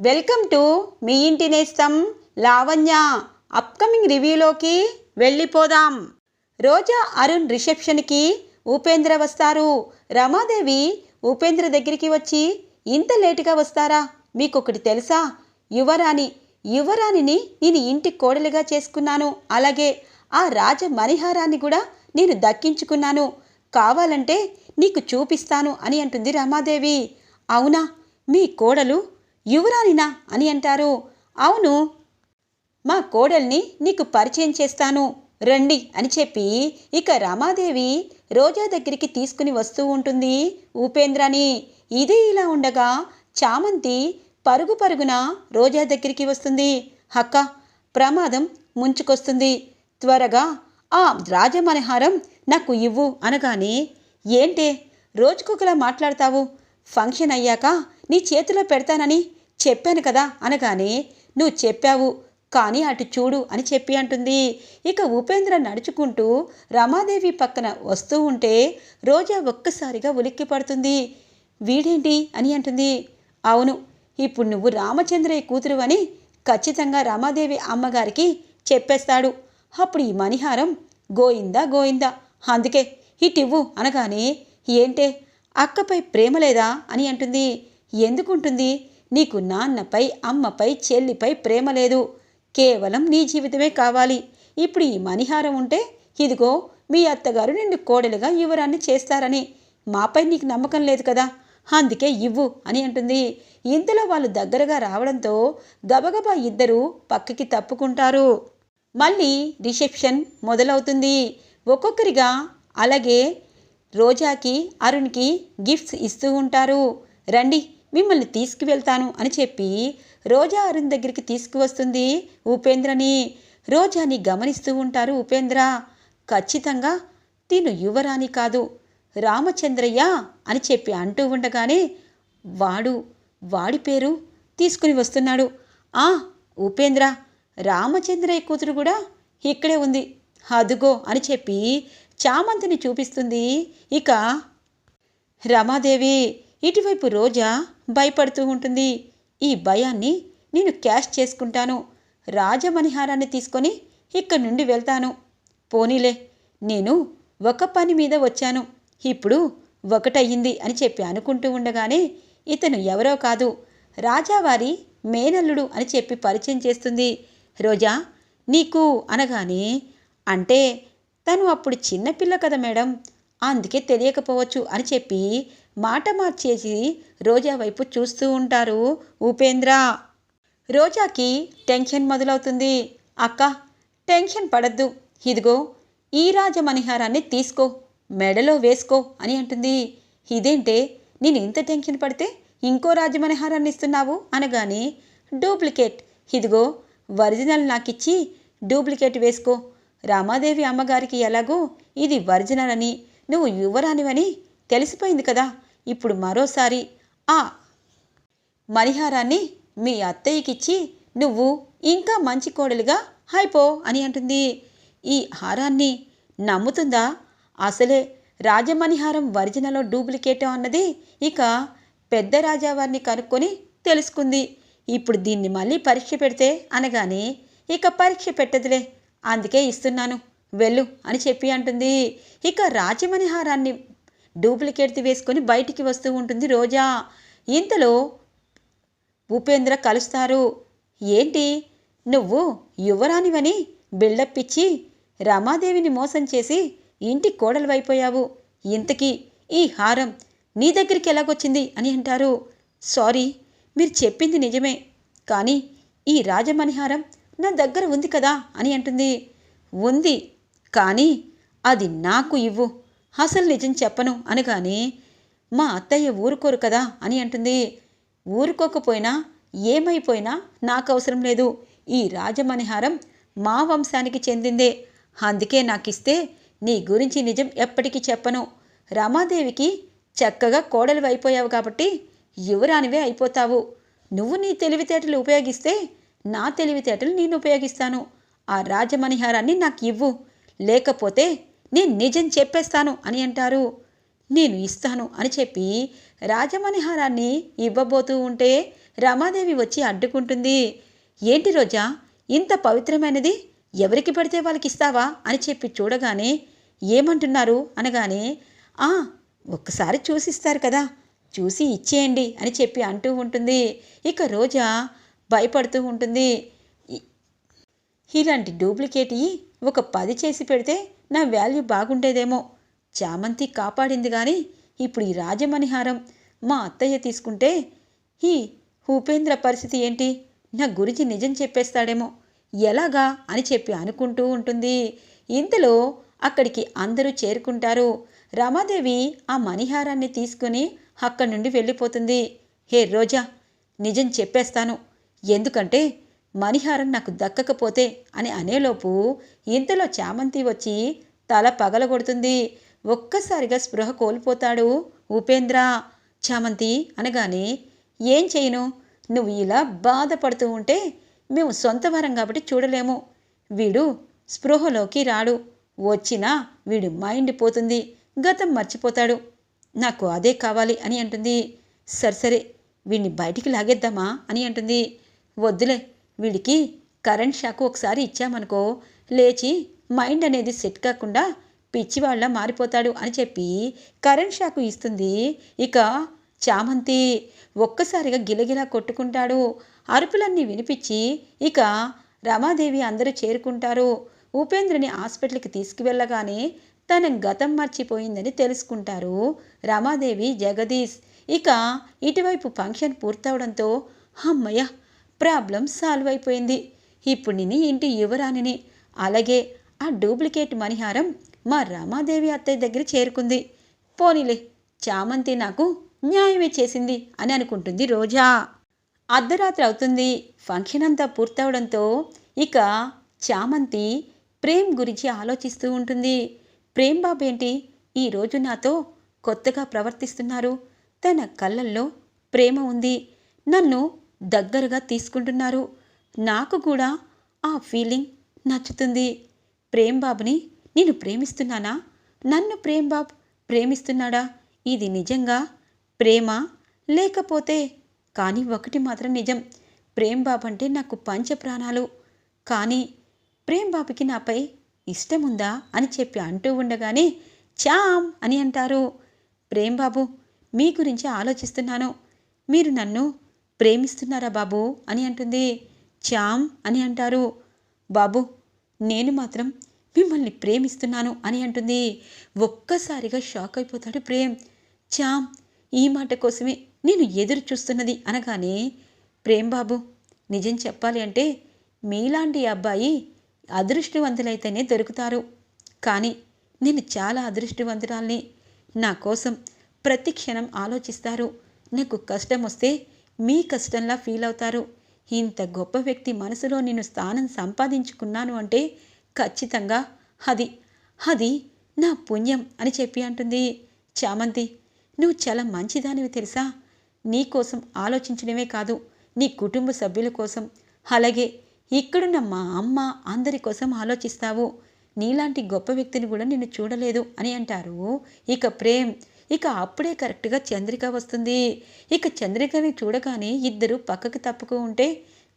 Welcome to me ఇంటి నేస్తం Lavanya. Upcoming రివ్యూలోకి వెళ్ళిపోదాం. రోజా అరుణ్ రిసెప్షన్కి ఉపేంద్ర వస్తారు. రమాదేవి ఉపేంద్ర దగ్గరికి వచ్చి ఇంత లేటుగా వస్తారా? మీకొకటి తెలుసా? యువరాణి యువరాణిని నేను ఇంటి కోడలిగా చేసుకున్నాను. అలాగే ఆ రాజ మణిహారాన్ని కూడా నేను దక్కించుకున్నాను. కావాలంటే నీకు చూపిస్తాను అని అంటుంది రమాదేవి. అవునా? మీ కోడలు యువరాణినా అని అంటారు. అవును మా కోడల్ని నీకు పరిచయం చేస్తాను. రండి అని చెప్పి ఇక రమాదేవి రోజా దగ్గరికి తీసుకుని వస్తూ ఉంటుంది. ఉపేంద్రని ఇది ఇలా ఉండగా చామంతి పరుగు పరుగున రోజా దగ్గరికి వస్తుంది. హక్క ప్రమాదం ముంచుకొస్తుంది. త్వరగా ఆ రాజమనహారం నాకు ఇవ్వు అనగానే ఏంటే రోజుకొకలా మాట్లాడతావు? ఫంక్షన్ అయ్యాక నీ చేతిలో పెడతానని చెప్పాను కదా అనగానే నువ్వు చెప్పావు కానీ అటు చూడు అని చెప్పి అంటుంది. ఇక ఉపేంద్ర నడుచుకుంటూ రమాదేవి పక్కన వస్తూ ఉంటే రోజా ఒక్కసారిగా ఉలిక్కి పడుతుంది. వీడేంటి? అని అంటుంది. అవును ఇప్పుడు నువ్వు రామచంద్రయ్య కూతురు అని ఖచ్చితంగా రమాదేవి అమ్మగారికి చెప్పేస్తాడు. అప్పుడు ఈ మణిహారం గోయిందా గోయిందా? అందుకే ఇటివ్వు అనగానే ఏంటే అక్కపై ప్రేమ లేదా? అని అంటుంది. ఎందుకుంటుంది? నీకు నాన్నపై అమ్మపై చెల్లిపై ప్రేమ లేదు. కేవలం నీ జీవితమే కావాలి. ఇప్పుడు ఈ మణిహారం ఉంటే ఇదిగో మీ అత్తగారు నిన్ను కోడలుగా యువరాన్ని చేస్తారని. మాపై నీకు నమ్మకం లేదు కదా? అందుకే ఇవ్వు అని అంటుంది. ఇంతలో వాళ్ళు దగ్గరగా రావడంతో గబగబా ఇద్దరు పక్కకి తప్పుకుంటారు. మళ్ళీ రిసెప్షన్ మొదలవుతుంది. ఒక్కొక్కరిగా అలాగే రోజాకి అరుణ్కి గిఫ్ట్స్ ఇస్తూ ఉంటారు. రండి మిమ్మల్ని తీసుకువెళ్తాను అని చెప్పి రోజా అరుణ్ దగ్గరికి తీసుకువస్తుంది ఉపేంద్రని. రోజాని గమనిస్తూ ఉంటారు ఉపేంద్ర. ఖచ్చితంగా తిను యువరాణి కాదు రామచంద్రయ్య అని చెప్పి అంటూ ఉండగానే వాడు వాడి పేరు తీసుకుని వస్తున్నాడు. ఆ ఉపేంద్ర రామచంద్రయ్య కూతురు కూడా ఇక్కడే ఉంది. అదుగో అని చెప్పి చామంతిని చూపిస్తుంది. ఇక రమాదేవి ఇటువైపు రోజా భయపడుతూ ఉంటుంది. ఈ భయాన్ని నేను క్యాష్ చేసుకుంటాను. రాజమణిహారాన్ని తీసుకొని ఇక్కడి నుండి వెళ్తాను. పోనీలే నేను ఒక పని మీద వచ్చాను. ఇప్పుడు ఒకటయ్యింది అని చెప్పి అనుకుంటూ ఉండగానే ఇతను ఎవరో కాదు రాజావారి మేనల్లుడు అని చెప్పి పరిచయం చేస్తుంది. రోజా నీకు అనగానే అంటే తను అప్పుడు చిన్నపిల్ల కదా మేడం అందుకే తెలియకపోవచ్చు అని చెప్పి మాట మార్చేసి రోజా వైపు చూస్తూ ఉంటారు ఉపేంద్ర. రోజాకి టెన్షన్ మొదలవుతుంది. అక్క టెన్షన్ పడద్దు. ఇదిగో ఈ రాజమణిహారాన్ని తీసుకో మెడలో వేసుకో అని అంటుంది. ఇదేంటే నేను ఇంత టెన్షన్ పడితే ఇంకో రాజమణిహారాన్ని ఇస్తున్నావు అనగానే డూప్లికేట్. ఇదిగో ఒరిజినల్ నాకిచ్చి డూప్లికేట్ వేసుకో. రామాదేవి అమ్మగారికి ఎలాగో ఇది ఒరిజినల్ అని నువ్వు యువరానివని తెలిసిపోయింది కదా. ఇప్పుడు మరోసారి ఆ మణిహారాన్ని మీ అత్తయ్యకిచ్చి నువ్వు ఇంకా మంచి కోడలుగా హైపో అని అంటుంది. ఈ హారాన్ని నమ్ముతుందా? అసలే రాజమణిహారం ఒరిజినలో డూప్లికేట్ అన్నది ఇక పెద్ద రాజావారిని కనుక్కొని తెలుసుకుంది. ఇప్పుడు దీన్ని మళ్ళీ పరీక్ష పెడితే అనగానే ఇక పరీక్ష పెట్టదులే అందుకే ఇస్తున్నాను వెళ్ళు అని చెప్పి అంటుంది. ఇక రాజమణిహారాన్ని డూప్లికేట్ది వేసుకొని బయటికి వస్తూ ఉంటుంది రోజా. ఇంతలో ఉపేంద్ర కలుస్తారు. ఏంటి? నువ్వు యువరానివని బిల్డప్ ఇచ్చి రమాదేవిని మోసం చేసి ఇంటి కోడలువైపోయావు. ఇంతకీ ఈ హారం నీ దగ్గరికి ఎలాగొచ్చింది అని అంటారు. సారీ మీరు చెప్పింది నిజమే. కానీ ఈ రాజమణిహారం నా దగ్గర ఉంది కదా అని అంటుంది. ఉంది కానీ అది నాకు ఇవ్వు. అసలు నిజం చెప్పను అనగానే మా అత్తయ్య ఊరుకోరు కదా అని అంటుంది. ఊరుకోకపోయినా ఏమైపోయినా నాకు అవసరం లేదు. ఈ రాజమణిహారం మా వంశానికి చెందిందే. అందుకే నాకిస్తే నీ గురించి నిజం ఎప్పటికీ చెప్పను. రమాదేవికి చక్కగా కోడలు అయిపోయావు కాబట్టి యువరానివే అయిపోతావు. నువ్వు నీ తెలివితేటలు ఉపయోగిస్తే నా తెలివితేటలు నేను ఉపయోగిస్తాను. ఆ రాజమణిహారాన్ని నాకు ఇవ్వు లేకపోతే నేను నిజం చెప్పేస్తాను అని అంటారు. నేను ఇస్తాను అని చెప్పి రాజమణిహారాన్ని ఇవ్వబోతూ ఉంటే రమాదేవి వచ్చి అడ్డుకుంటుంది. ఏంటి రోజా ఇంత పవిత్రమైనది ఎవరికి పడితే వాళ్ళకి ఇస్తావా అని చెప్పి చూడగానే ఏమంటున్నారు అనగానే ఆ ఒక్కసారి చూసిస్తారు కదా చూసి ఇచ్చేయండి అని చెప్పి అంటూ ఉంటుంది. ఇక రోజా భయపడుతూ ఉంటుంది. ఇలాంటి డూప్లికేట్ ఒక పది చేసి పెడితే నా వాల్యూ బాగుండేదేమో. చామంతి కాపాడింది కానీ ఇప్పుడు ఈ రాజమణిహారం మా అత్తయ్య తీసుకుంటే ఈ ఉపేంద్ర పరిస్థితి ఏంటి? నా గురించి నిజం చెప్పేస్తాడేమో. ఎలాగా అని చెప్పి అనుకుంటూ ఉంటుంది. ఇంతలో అక్కడికి అందరూ చేరుకుంటారు. రమాదేవి ఆ మణిహారాన్ని తీసుకుని అక్కడి నుండి వెళ్ళిపోతుంది. హే రోజా నిజం చెప్పేస్తాను. ఎందుకంటే మణిహారం నాకు దక్కకపోతే అని అనేలోపు ఇంతలో చామంతి వచ్చి తల పగలగొడుతుంది. ఒక్కసారిగా స్పృహ కోల్పోతాడు ఉపేంద్ర. చామంతి అనగానే ఏం చేయను? నువ్వు ఇలా బాధపడుతూ ఉంటే మేము సొంత వారం కాబట్టి చూడలేము. వీడు స్పృహలోకి రాడు. వచ్చినా వీడు మైండ్ పోతుంది. గతం మర్చిపోతాడు. నాకు అదే కావాలి అని అంటుంది. సరే సరే వీడిని బయటికి లాగేద్దామా అని అంటుంది. వద్దులే వీడికి కరెంట్ షాక్ ఒకసారి ఇచ్చామనుకో లేచి మైండ్ అనేది సెట్ కాకుండా పిచ్చివాళ్ళ మారిపోతాడు అని చెప్పి కరెంట్ షాక్ ఇస్తుంది. ఇక చామంతి ఒక్కసారిగా గిలగిలా కొట్టుకుంటాడు. అరుపులన్నీ వినిపించి ఇక రమాదేవి అందరూ చేరుకుంటారు. ఉపేంద్రని హాస్పిటల్కి తీసుకువెళ్ళగానే తన గతం మర్చిపోయిందని తెలుసుకుంటారు రమాదేవి జగదీష్. ఇక ఇటువైపు ఫంక్షన్ పూర్తవడంతో అమ్మయ్య ప్రాబ్లం సాల్వ్ అయిపోయింది. ఇప్పుడు నేను ఇంటి యువరాణిని అలాగే ఆ డూప్లికేట్ మణిహారం మా రామాదేవి అత్తయ్య దగ్గర చేరుకుంది. పోనీలే చామంతి నాకు న్యాయమే చేసింది అని అనుకుంటుంది రోజా. అర్ధరాత్రి అవుతుంది. ఫంక్షన్ అంతా పూర్తవడంతో ఇక చామంతి ప్రేమ్ గురించి ఆలోచిస్తూ ఉంటుంది. ప్రేమ్ బాబు ఏంటి? ఈరోజు నాతో కొత్తగా ప్రవర్తిస్తున్నారు. తన కళ్ళల్లో ప్రేమ ఉంది. నన్ను దగ్గరగా తీసుకుంటున్నారు. నాకు కూడా ఆ ఫీలింగ్ నచ్చుతుంది. ప్రేమ్ బాబుని నేను ప్రేమిస్తున్నానా? నన్ను ప్రేమ్ బాబు ప్రేమిస్తున్నాడా? ఇది నిజంగా ప్రేమ? లేకపోతే కానీ ఒకటి మాత్రం నిజం. ప్రేమ్ బాబు అంటే నాకు పంచ ప్రాణాలు కానీ ప్రేమ్ బాబుకి నాపై ఇష్టం ఉందా అని చెప్పి అంటూ ఉండగానే చామ్ అని అంటారు. ప్రేమ్ బాబు మీ గురించి ఆలోచిస్తున్నాను. మీరు నన్ను ప్రేమిస్తున్నారా బాబు? అని అంటుంది. చామ్ అని అంటారు. బాబు నేను మాత్రం మిమ్మల్ని ప్రేమిస్తున్నాను అని అంటుంది. ఒక్కసారిగా షాక్ అయిపోతాడు ప్రేమ్. చామ్ ఈ మాట కోసమే నేను ఎదురు చూస్తున్నది అనగానే ప్రేమ్ బాబు నిజం చెప్పాలి అంటే మీలాంటి అబ్బాయి అదృష్టవంతులైతేనే దొరుకుతారు. కానీ నేను చాలా అదృష్టవంతురాల్ని. నా కోసం ప్రతి క్షణం ఆలోచిస్తారు. నాకు కష్టం వస్తే మీ కష్టంలా ఫీల్ అవుతారు. ఇంత గొప్ప వ్యక్తి మనసులో నేను స్థానం సంపాదించుకున్నాను అంటే ఖచ్చితంగా అది అది నా పుణ్యం అని చెప్పి అంటుంది. చామంతి నువ్వు చాలా మంచిదానివి తెలుసా? నీ కోసం ఆలోచించడమే కాదు నీ కుటుంబ సభ్యుల కోసం. అలాగే ఇక్కడున్న మా అమ్మ అందరి కోసం ఆలోచిస్తావు. నీలాంటి గొప్ప వ్యక్తిని కూడా నేను చూడలేదు అని అంటారు. ఇక ప్రేమ్ ఇక అప్పుడే కరెక్ట్గా చంద్రిక వస్తుంది. ఇక చంద్రికని చూడగానే ఇద్దరు పక్కకు తప్పుకు ఉంటే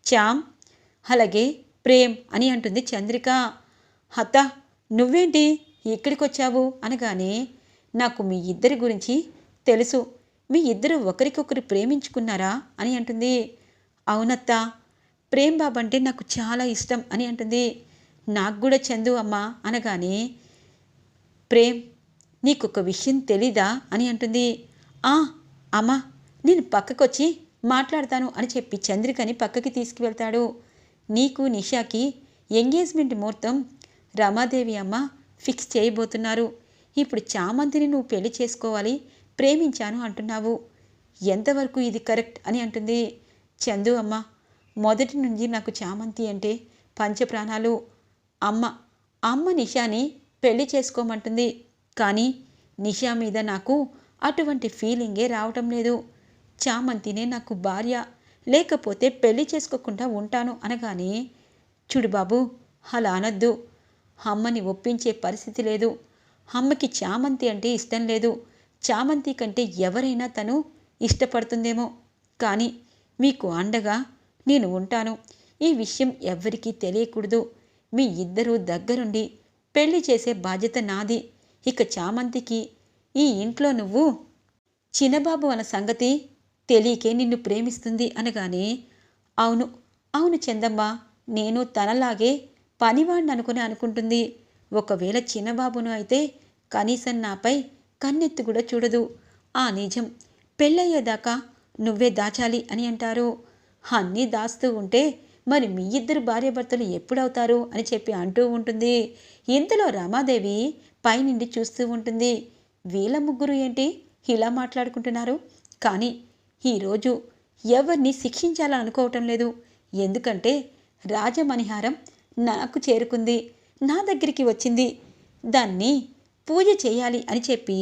చామ్ అలాగే ప్రేమ్ అని అంటుంది చంద్రిక. హత నువ్వేంటి ఇక్కడికి వచ్చావు అనగానే నాకు మీ ఇద్దరి గురించి తెలుసు. మీ ఇద్దరు ఒకరికొకరు ప్రేమించుకున్నారా? అని అంటుంది. అవునత్తా ప్రేమ్ బాబు అంటే నాకు చాలా ఇష్టం అని అంటుంది. నాకు కూడా చందు అమ్మ అనగానే ప్రేమ్ నీకొక విషయం తెలీదా అని అంటుంది. ఆ అమ్మా నేను పక్కకొచ్చి మాట్లాడతాను అని చెప్పి చంద్రికని పక్కకి తీసుకువెళ్తాడు. నీకు నిషాకి ఎంగేజ్మెంట్ ముహూర్తం రమాదేవి అమ్మ ఫిక్స్ చేయబోతున్నారు. ఇప్పుడు చామంతిని నువ్వు పెళ్ళి చేసుకోవాలి ప్రేమించాను అంటున్నావు. ఎంతవరకు ఇది కరెక్ట్ అని అంటుంది. చందు అమ్మ మొదటి నుంచి నాకు చామంతి అంటే పంచప్రాణాలు. అమ్మ అమ్మ నిషాని పెళ్ళి చేసుకోమంటుంది. కానీ నిషా మీద నాకు అటువంటి ఫీలింగే రావటం లేదు. చామంతినే నాకు భార్య లేకపోతే పెళ్ళి చేసుకోకుండా ఉంటాను అనగానే చూడు బాబు అలా అనొద్దు. అమ్మని ఒప్పించే పరిస్థితి లేదు. అమ్మకి చామంతి అంటే ఇష్టం లేదు. చామంతి కంటే ఎవరైనా తను ఇష్టపడుతుందేమో. కానీ మీకు అండగా నేను ఉంటాను. ఈ విషయం ఎవ్వరికీ తెలియకూడదు. మీ ఇద్దరూ దగ్గరుండి పెళ్ళి చేసే బాధ్యత నాది. ఇక చామంతికి ఈ ఇంట్లో నువ్వు? చిన్నబాబు అన్న సంగతి తెలియకే నిన్ను ప్రేమిస్తుంది అనగానే అవును అవును చందమ్మ నేను తనలాగే పనివాడిని అనుకుని అనుకుంటుంది. ఒకవేళ చిన్నబాబును అయితే కనీసం నాపై కన్నెత్తి కూడా చూడదు. ఆ నిజం పెళ్ళయ్యేదాకా నువ్వే దాచాలి అని అంటారు. అన్నీ దాస్తూ ఉంటే మరి మీ ఇద్దరు భార్యాభర్తలు ఎప్పుడవుతారు అని చెప్పి అంటూ ఉంటుంది. ఇంతలో రమాదేవి పైనుండి చూస్తూ ఉంటుంది. వీళ్ళ ముగ్గురు ఏంటి? ఇలా మాట్లాడుకుంటున్నారు. కానీ ఈరోజు ఎవరిని శిక్షించాలనుకోవటం లేదు. ఎందుకంటే రాజమణిహారం నాకు చేరుకుంది. నా దగ్గరికి వచ్చింది. దాన్ని పూజ చేయాలి అని చెప్పి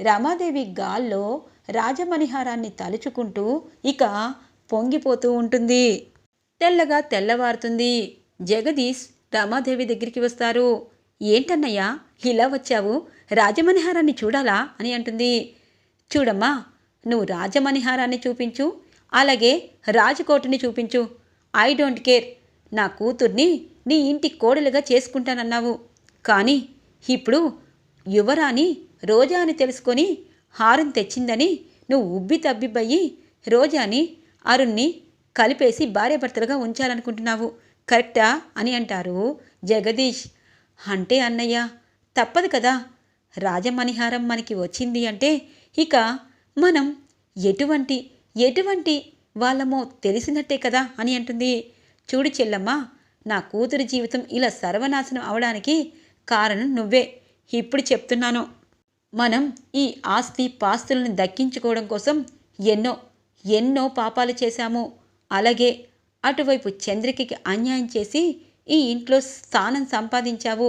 రమాదేవి గాల్లో రాజమణిహారాన్ని తలుచుకుంటూ ఇక పొంగిపోతూ ఉంటుంది. తెల్లగా తెల్లవారుతుంది. జగదీష్ రమాదేవి దగ్గరికి వస్తారు. ఏంటన్నయ్యా ఇలా వచ్చావు? రాజమణిహారాన్ని చూడాలా? అని అంటుంది. చూడమ్మా నువ్వు రాజమణిహారాన్ని చూపించు అలాగే రాజకోటని చూపించు. I don't care. నా కూతుర్ని నీ ఇంటి కోడలుగా చేసుకుంటానన్నావు. కానీ ఇప్పుడు యువరాణి రోజా అని తెలుసుకొని హారం తెచ్చిందని నువ్వు ఉబ్బి తబ్బిబ్బయ్యి రోజాని అరుణ్ణి కలిపేసి భార్యాభర్తలుగా ఉంచాలనుకుంటున్నావు. కరెక్టా? అని అంటారు జగదీష్. అంటే అన్నయ్య తప్పదు కదా. రాజమణిహారం మనకి వచ్చింది అంటే ఇక మనం ఎటువంటి ఎటువంటి వాళ్ళమో తెలిసినట్టే కదా అని అంటుంది. చూడు చెల్లమ్మ నా కూతురి జీవితం ఇలా సర్వనాశనం అవడానికి కారణం నువ్వే. ఇప్పుడు చెప్తున్నాను. మనం ఈ ఆస్తి పాస్తులను దక్కించుకోవడం కోసం ఎన్నో ఎన్నో పాపాలు చేశాము. అలాగే అటువైపు చంద్రికకి అన్యాయం చేసి ఈ ఇంట్లో స్థానం సంపాదించావు.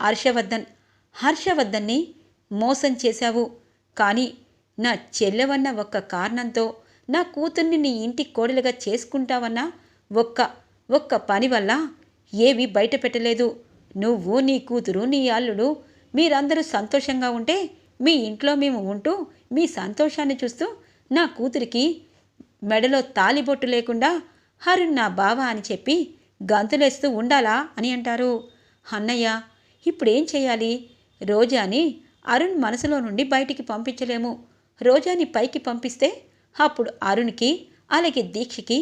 హర్షవర్ధన్ హర్షవర్ధన్ని మోసం చేశావు. కానీ నా చెల్లెవన్న ఒక్క కారణంతో నా కూతుర్ని నీ ఇంటి కోడలుగా చేసుకుంటావన్న ఒక్క ఒక్క పని వల్ల ఏమీ బయట పెట్టలేదు నువ్వు నీ కూతురు నీ అల్లుడు మీరందరూ సంతోషంగా ఉంటే మీ ఇంట్లో మేము ఉంటూ మీ సంతోషాన్ని చూస్తూ నా కూతురికి మెడలో తాలిబొట్టు లేకుండా హరుణ్ నా బావ అని చెప్పి గంతులేస్తూ ఉండాలా అని అంటారు. అన్నయ్య ఇప్పుడేం చేయాలి? రోజాని అరుణ్ మనసులో నుండి బయటికి పంపించలేము. రోజాని పైకి పంపిస్తే అప్పుడు అరుణ్కి అలాగే దీక్షకి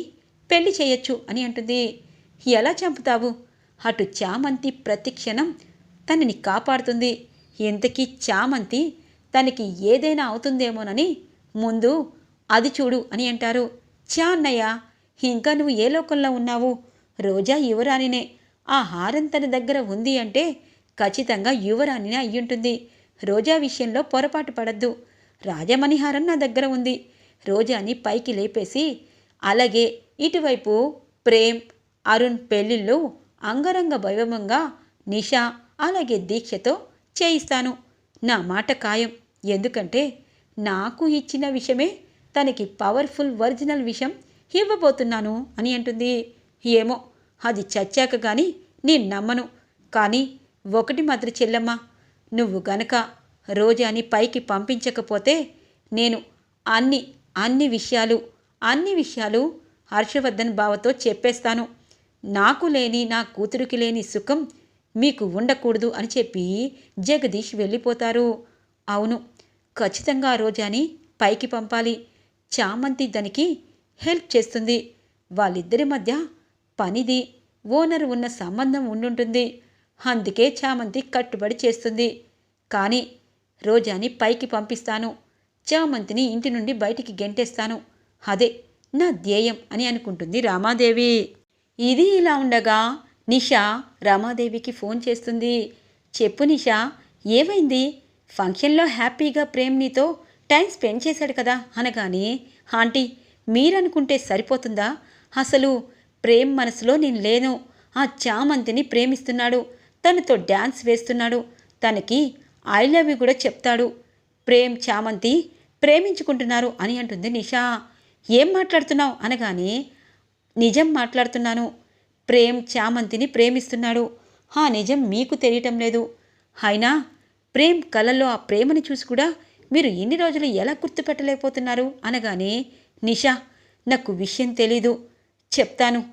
పెళ్ళి చేయొచ్చు అని అంటుంది. ఎలా చంపుతావు? అటు చామంతి ప్రతిక్షణం తనని కాపాడుతుంది. ఇంతకీ చామంతి తనకి ఏదైనా అవుతుందేమోనని ముందు అది చూడు అని అంటారు. చా అన్నయ్య ఇంకా నువ్వు ఏ లోకంలో ఉన్నావు? రోజా యువరాణినే. ఆ హారం తన దగ్గర ఉంది అంటే ఖచ్చితంగా యువరాణినే అయ్యుంటుంది. రోజా విషయంలో పొరపాటు పడద్దు. రాజమణిహారం నా దగ్గర ఉంది. రోజాని పైకి లేపేసి అలాగే ఇటువైపు ప్రేమ్ అరుణ్ పెళ్ళిళ్ళు అంగరంగ వైభవంగా నిషా అలాగే దీక్షతో చేయిస్తాను. నా మాట ఖాయం. ఎందుకంటే నాకు ఇచ్చిన విషయమే తనకి పవర్ఫుల్ ఒరిజినల్ విషయం ఇవ్వబోతున్నాను అని అంటుంది. ఏమో అది చచ్చాక కానీ నేను నమ్మను. కానీ ఒకటి మాత్రం చెల్లమ్మ నువ్వు గనక రోజాని పైకి పంపించకపోతే నేను అన్ని అన్ని విషయాలు అన్ని విషయాలు హర్షవర్ధన్ బావతో చెప్పేస్తాను. నాకు లేని నా కూతురికి లేని సుఖం మీకు ఉండకూడదు అని చెప్పి జగదీష్ వెళ్ళిపోతారు. అవును ఖచ్చితంగా రోజాని పైకి పంపాలి. చామంతి దానికి హెల్ప్ చేస్తుంది. వాళ్ళిద్దరి మధ్య పనిది. ఓనర్ ఉన్న సంబంధం ఉండుంటుంది. అందుకే చామంతి కట్టుబడి చేస్తుంది. కానీ రోజాని పైకి పంపిస్తాను. చామంతిని ఇంటి నుండి బయటికి గెంటేస్తాను. అదే నా ధ్యేయం అని అనుకుంటుంది రామాదేవి. ఇది ఇలా ఉండగా నిషా రామాదేవికి ఫోన్ చేస్తుంది. చెప్పు నిషా ఏమైంది? ఫంక్షన్లో హ్యాపీగా ప్రేమ్నితో టైం స్పెండ్ చేశాడు కదా అనగానే ఆంటీ మీరనుకుంటే సరిపోతుందా? అసలు ప్రేమ్ మనసులో నేను లేను. ఆ చామంతిని ప్రేమిస్తున్నాడు. తనతో డ్యాన్స్ వేస్తున్నాడు. తనకి ఐ లవ్ యూ కూడా చెప్తాడు. ప్రేమ్ చామంతి ప్రేమించుకుంటున్నారు అని అంటుంది నిషా. ఏం మాట్లాడుతున్నావు? అనగానే నిజం మాట్లాడుతున్నాను. ప్రేమ్ చామంతిని ప్రేమిస్తున్నాడు. ఆ నిజం మీకు తెలియటం లేదు. అయినా ప్రేమ్ కళల్లో ఆ ప్రేమని చూసి కూడా మీరు ఇన్ని రోజులు ఎలా గుర్తుపెట్టలేకపోతున్నారు? అనగానే నిషా నాకు విషయం తెలీదు. చెప్తాను.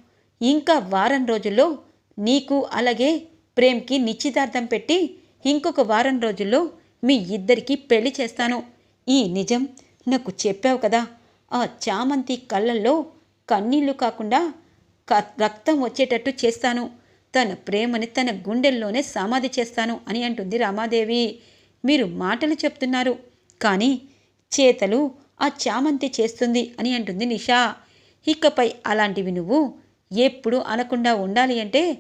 ఇంకా వారం రోజుల్లో నీకు అలాగే ప్రేమ్కి నిశ్చితార్థం పెట్టి ఇంకొక వారం రోజుల్లో మీ ఇద్దరికి పెళ్ళి చేస్తాను. ఈ నిజం నాకు చెప్పావు కదా. ఆ చామంతి కళ్ళల్లో కన్నీళ్ళు కాకుండా క- రక్తం వచ్చేటట్టు చేస్తాను. తన ప్రేమని తన గుండెల్లోనే సమాధి చేస్తాను అని అంటుంది రామాదేవి. మీరు మాటలు చెప్తున్నారు. కానీ చేతలు ఆ చామంతి చేస్తుంది అని అంటుంది నిషా. ఇకపై అలాంటివి నువ్వు ఎప్పుడు అనకుండా ఉండాలి అంటే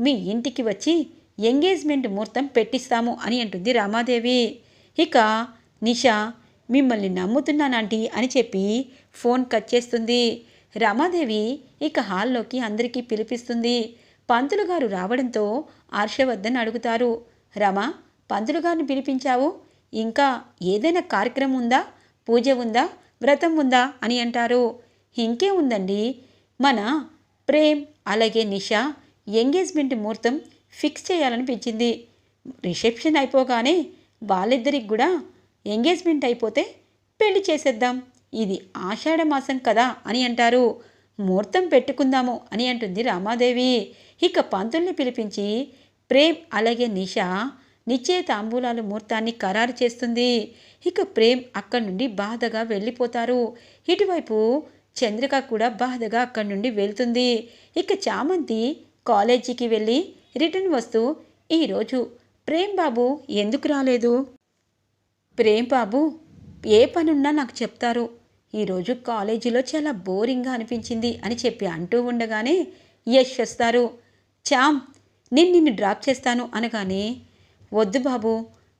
మీ ఇంటికి వచ్చి ఎంగేజ్మెంట్ ముహూర్తం పెట్టిస్తాము అని అంటుంది రామాదేవి. ఇక నిషా మిమ్మల్ని నమ్ముతున్నానంటీ అని చెప్పి ఫోన్ కట్ చేస్తుంది. రమాదేవి ఇక హాల్లోకి అందరికీ పిలిపిస్తుంది. పంతులు గారు రావడంతో హర్షవర్ధన్ అడుగుతారు రమా పంతులు గారిని పిలిపించావు? ఇంకా ఏదైనా కార్యక్రమం ఉందా? పూజ ఉందా? వ్రతం ఉందా? అని అంటారు. ఇంకే ఉందండి. మన ప్రేమ్ అలాగే నిషా ఎంగేజ్మెంట్ ముహూర్తం ఫిక్స్ చేయాలనిపించింది. రిసెప్షన్ అయిపోగానే వాళ్ళిద్దరికి కూడా ఎంగేజ్మెంట్ అయిపోతే పెళ్ళి చేసేద్దాం. ఇది ఆషాఢ మాసం కదా అని అంటారు. ముహూర్తం పెట్టుకుందాము అని అంటుంది రామాదేవి. ఇక పంతుల్ని పిలిపించి ప్రేమ్ అలాగే నిషా నిశ్చయ తాంబూలాలు ముహూర్తాన్ని ఖరారు చేస్తుంది. ఇక ప్రేమ్ అక్కడి నుండి బాధగా వెళ్ళిపోతారు. ఇటువైపు చంద్రిక కూడా బాధగా అక్కడి నుండి వెళ్తుంది. ఇక చామంతి కాలేజీకి వెళ్ళి రిటర్న్ వస్తూ ఈరోజు ప్రేమ్ బాబు ఎందుకు రాలేదు? ప్రేమ్ బాబు ఏ పనున్నా నాకు చెప్తారు. ఈరోజు కాలేజీలో చాలా బోరింగ్గా అనిపించింది అని చెప్పి అంటూ ఉండగానే యష్ వస్తారు. చామ్ నేను నిన్ను డ్రాప్ చేస్తాను అనగానే వద్దు బాబు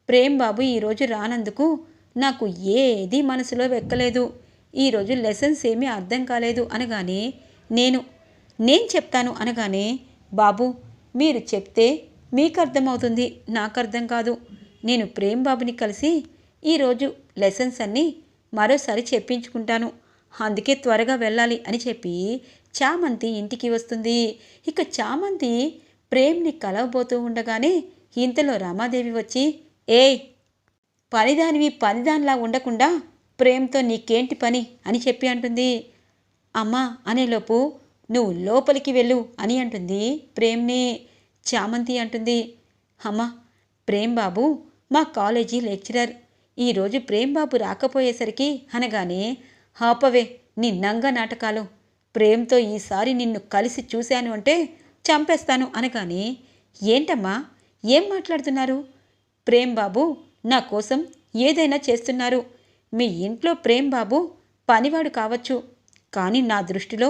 ప్రేమ్ బాబు ఈరోజు రానందుకు నాకు ఏది మనసులో వెక్కలేదు. ఈరోజు లెసన్స్ ఏమీ అర్థం కాలేదు అనగానే నేను నేను చెప్తాను అనగానే బాబు మీరు చెప్తే మీకు అర్థమవుతుంది నాకు అర్థం కాదు. నేను ప్రేమ్ బాబుని కలిసి ఈరోజు లెసన్స్ అన్నీ మరోసారి చెప్పించుకుంటాను. అందుకే త్వరగా వెళ్ళాలి అని చెప్పి చామంతి ఇంటికి వస్తుంది. ఇక చామంతి ప్రేమ్ని కలవబోతూ ఉండగానే ఇంతలో రామాదేవి వచ్చి ఏయ్ పనిదానివి పనిదానిలా ఉండకుండా ప్రేమ్తో నీకేంటి పని అని చెప్పి అంటుంది. అమ్మా అనేలోపు నువ్వు లోపలికి వెళ్ళు అని అంటుంది ప్రేమ్ని. చామంతి అంటుంది. అమ్మా ప్రేమ్ బాబు మా కాలేజీ లెక్చరర్. ఈరోజు ప్రేమ్ బాబు రాకపోయేసరికి అనగానే హాపవే నీ నంగ నాటకాలు. ప్రేమ్తో ఈసారి నిన్ను కలిసి చూశాను అంటే చంపేస్తాను అనగానే ఏంటమ్మా ఏం మాట్లాడుతున్నారు? ప్రేమ్ బాబు నా కోసం ఏదైనా చేస్తున్నారు. మీ ఇంట్లో ప్రేమ్ బాబు పనివాడు కావచ్చు. కానీ నా దృష్టిలో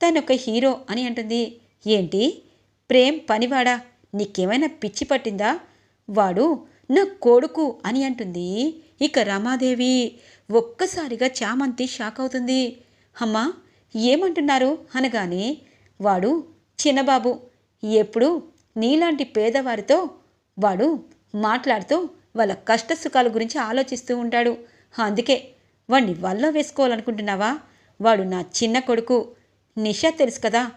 తనొక హీరో అని అంటుంది. ఏంటి? ప్రేమ్ పనివాడా? నీకేమైనా పిచ్చి పట్టిందా? వాడు నా కొడుకు అని అంటుంది. ఇక రమాదేవి ఒక్కసారిగా చామంతి షాక్ అవుతుంది. అమ్మా ఏమంటున్నారు? అనగానే వాడు చిన్నబాబు ఎప్పుడు నీలాంటి పేదవారితో వాడు మాట్లాడుతూ వాళ్ళ కష్ట సుఖాల గురించి ఆలోచిస్తూ ఉంటాడు. అందుకే. వాణ్ణి వల్ల వేసుకోవాలనుకుంటున్నావా? వాడు నా చిన్న కొడుకు. నిషా తెలుసు కదా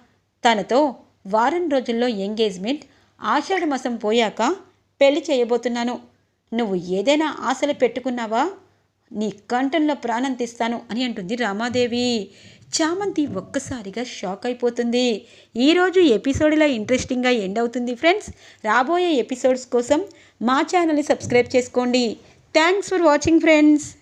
తనతో వారం రోజుల్లో ఎంగేజ్మెంట్ ఆషాఢమాసం పోయాక పెళ్ళి చేయబోతున్నాను. నువ్వు ఏదైనా ఆశలు పెట్టుకున్నావా? నీ కంఠంలో ప్రాణం తీస్తాను అని అంటుంది రామాదేవి. చామంతి ఒక్కసారిగా షాక్ అయిపోతుంది. ఈరోజు ఎపిసోడ్ ఇలా ఇంట్రెస్టింగ్గా ఎండ్ అవుతుంది ఫ్రెండ్స్. రాబోయే ఎపిసోడ్స్ కోసం మా ఛానల్ని సబ్స్క్రైబ్ చేసుకోండి. Thanks for watching friends.